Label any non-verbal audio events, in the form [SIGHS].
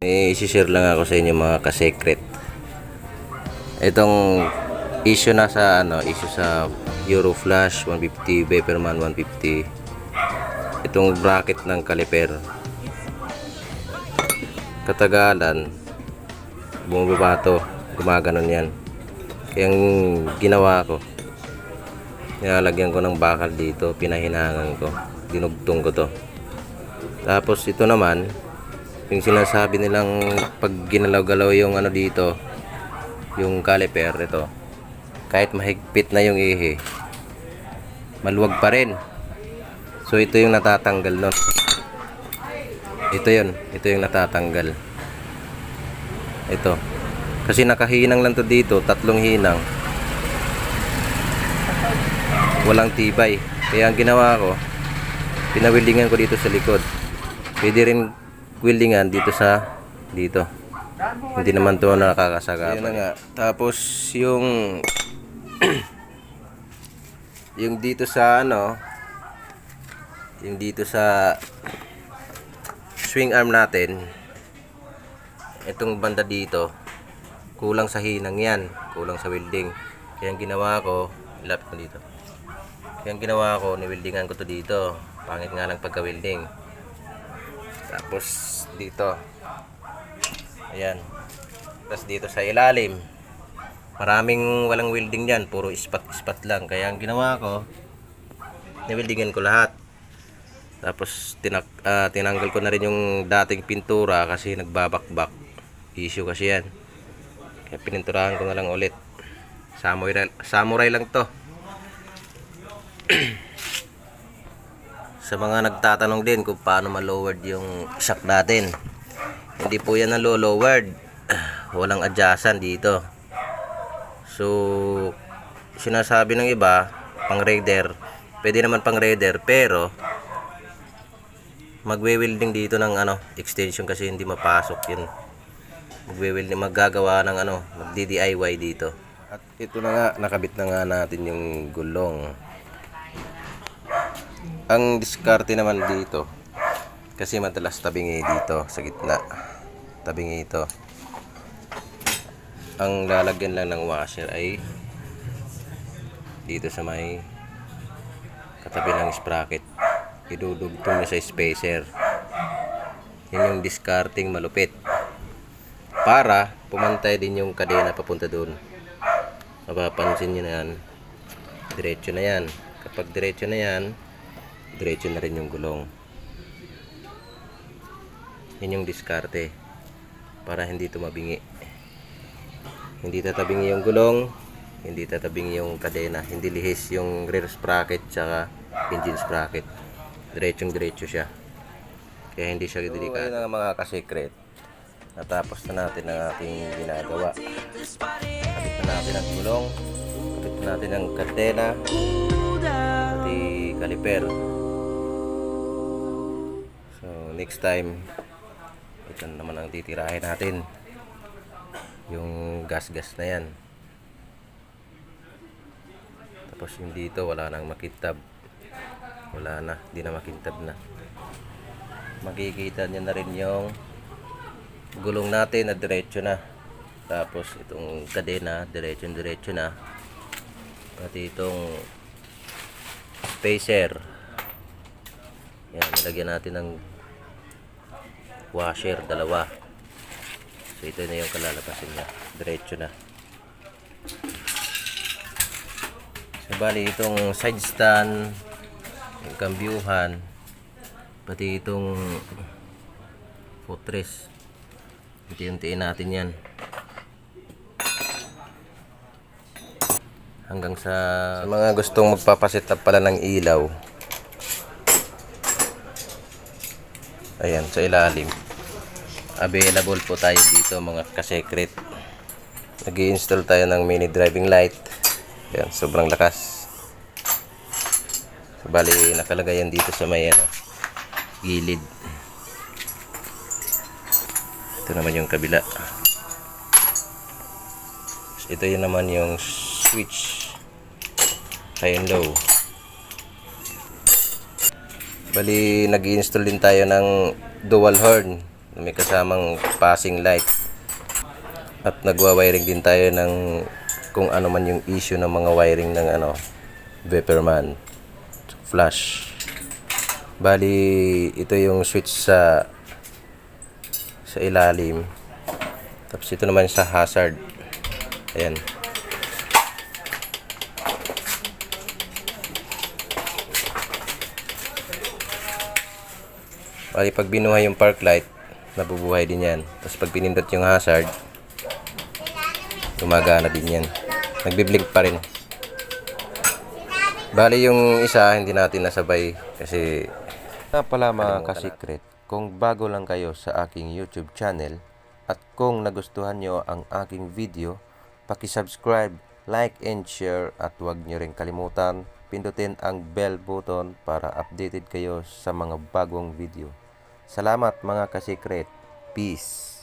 May isi-share lang ako sa inyo mga ka-secret. Itong issue na sa ano, issue sa Euroflash 150, Beperman 150. Itong bracket ng caliper. Katagalan, bumababa to, gumaganon yan. Kaya ang ginawa ko, nilalagyan ko ng bakal dito, pinahinangan ko, dinugtong ko to. Tapos ito naman, yung sinasabi nilang pag ginalaw-galaw yung ano dito, yung caliper ito, kahit mahigpit na yung ihi, maluwag pa rin. So ito yung natatanggal nun. Ito yun, ito yung natatanggal. Ito. Kasi nakahinang lang to dito, tatlong hinang. Walang tibay. Kaya ang ginawa ko, pinawildingan ko dito sa likod. Pwede rin wildingan dito sa dito. Hindi naman to nakakasagapan. Yun na nga. Tapos yung [CLEARS THROAT] yung dito sa ano yung dito sa swing arm natin itong banda dito kulang sa hinang yan kulang sa welding kaya ang ginawa ko ilapit ko dito kaya ang ginawa ko niwildingan ko to dito pangit nga lang pagka welding tapos dito. Ayan. Tapos dito sa ilalim. Maraming walang welding yan puro ispat ispat lang. Kaya ang ginawa ko niwildingan ko lahat. Tapos tinak ah, tinanggal ko na rin yung dating pintura kasi nagbabakbak. Issue kasi yan. Kaya pininturahan ko na lang ulit. Samurai, samurai lang to [CLEARS THROAT] sa mga nagtatanong din kung paano ma-lowered yung shock natin. Hindi po yan nalo-lowered. [SIGHS] Walang adjustan dito. So sinasabi ng iba pang raider pwede naman pang raider pero magwe-welding dito ng ano extension kasi hindi mapasok yun. Magwe-welding maggagawa ng ano magdi-DIY dito. At ito na nga nakabit na nga natin yung gulong ang diskarte naman dito kasi madalas tabingi dito sa gitna. Tabingi ito. Ang lalagyan lang ng washer ay dito sa may katabi ng sprocket. Idudugtong niya sa spacer. Yun yung discarding malupit. Para pumantay din yung kadena papunta doon mapapansin nyo na yan. Diretso na yan. Kapag diretso na yan diretso na rin yung gulong. Yun yung diskarte para hindi tumabingi. Hindi tatabingi yung gulong hindi tatabingi yung kadena hindi lihis yung rear sprocket tsaka engine sprocket. Diretsong diretso siya. Kaya hindi siya delikado. so, yun ang mga kasekret. Natapos na natin ang ating ginagawa. Kapit na natin ang gulong kapit na natin ang kadena pati kaliper next time ito naman ang titirahin natin. Yung gas-gas na yan. Tapos yung dito wala nang makintab. Wala na, di na makintab na. Makikita nyo na rin yung gulong natin na diretso na. Tapos itong kadena diretso diretso na. Pati itong spacer. Yan, nilagyan natin ng washer dalawa. So ito na yung kalalabasin niya. Diretso na. So bali itong side stand yung kambyuhan pati itong footrest unti-untiin natin yan. Hanggang sa, sa mga gustong magpapasit up pala ng ilaw. Ayan sa ilalim available po tayo dito mga kasekret nag install tayo ng mini driving light ayan sobrang lakas So, bali, nakalagay yan dito sa may ano, gilid. Ito naman yung kabila. Ito yun naman yung switch. High and low. Bali, nag install din tayo ng dual horn. Na may kasamang passing light. At nagwa-wiring din tayo ng kung ano man yung issue ng mga wiring ng ano, Viperman flash. Bali, ito yung switch sa sa ilalim. Tapos ito naman sa hazard. Ayan. Bali, pag binuhay yung park light, nabubuhay din yan. Tapos pag pinindot yung hazard, gumagana din yan. Nagbiblink pa rin. Bali yung isa, hindi natin nasabay kasi... Na pala mga ka-secret, kung bago lang kayo sa aking YouTube channel at kung nagustuhan nyo ang aking video, paki-subscribe, like and share at huwag nyo rin kalimutan pindutin ang bell button para updated kayo sa mga bagong video. Salamat mga ka-secret. Peace.